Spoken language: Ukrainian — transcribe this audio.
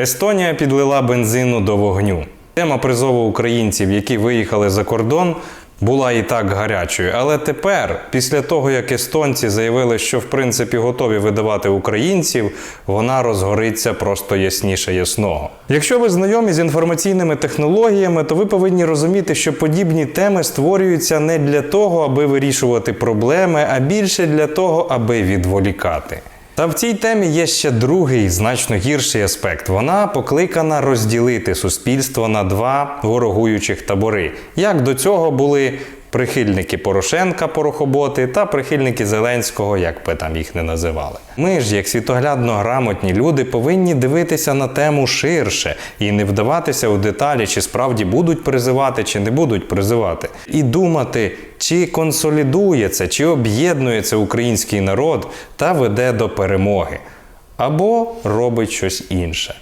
Естонія підлила бензину до вогню. Тема призову українців, які виїхали за кордон, була і так гарячою. Але тепер, після того як естонці заявили, що в принципі готові видавати українців, вона розгориться просто ясніше ясного. Якщо ви знайомі з інформаційними технологіями, то ви повинні розуміти, що подібні теми створюються не для того, аби вирішувати проблеми, а більше для того, аби відволікати. Та в цій темі є ще другий, значно гірший аспект. Вона покликана розділити суспільство на два ворогуючих табори. Як до цього були прихильники Порошенка, порохоботи, та прихильники Зеленського, як би там їх не називали. Ми ж, як світоглядно грамотні люди, повинні дивитися на тему ширше і не вдаватися у деталі, чи справді будуть призивати, чи не будуть призивати, і думати, чи консолідує це, чи об'єднує це український народ та веде до перемоги, або робить щось інше.